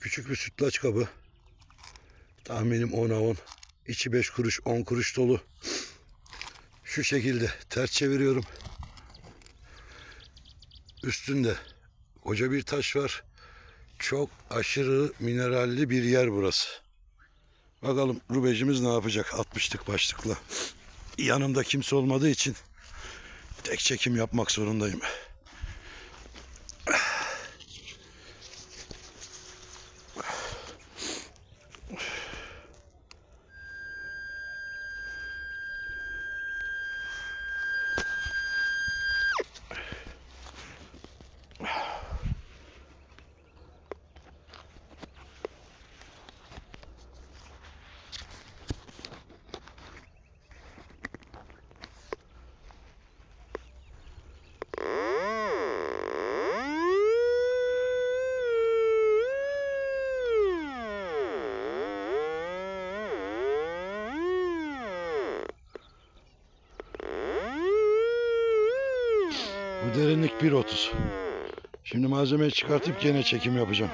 Küçük bir sütlaç kabı. Tahminim 10'a 10. İçi 5 kuruş 10 kuruş dolu. Şu şekilde ters çeviriyorum. Üstünde koca bir taş var. Çok aşırı mineralli bir yer burası. Bakalım rubecimiz ne yapacak 60'lık başlıkla. Yanımda kimse olmadığı için tek çekim yapmak zorundayım. Bu derinlik 1.30. Şimdi malzemeyi çıkartıp gene çekim yapacağım.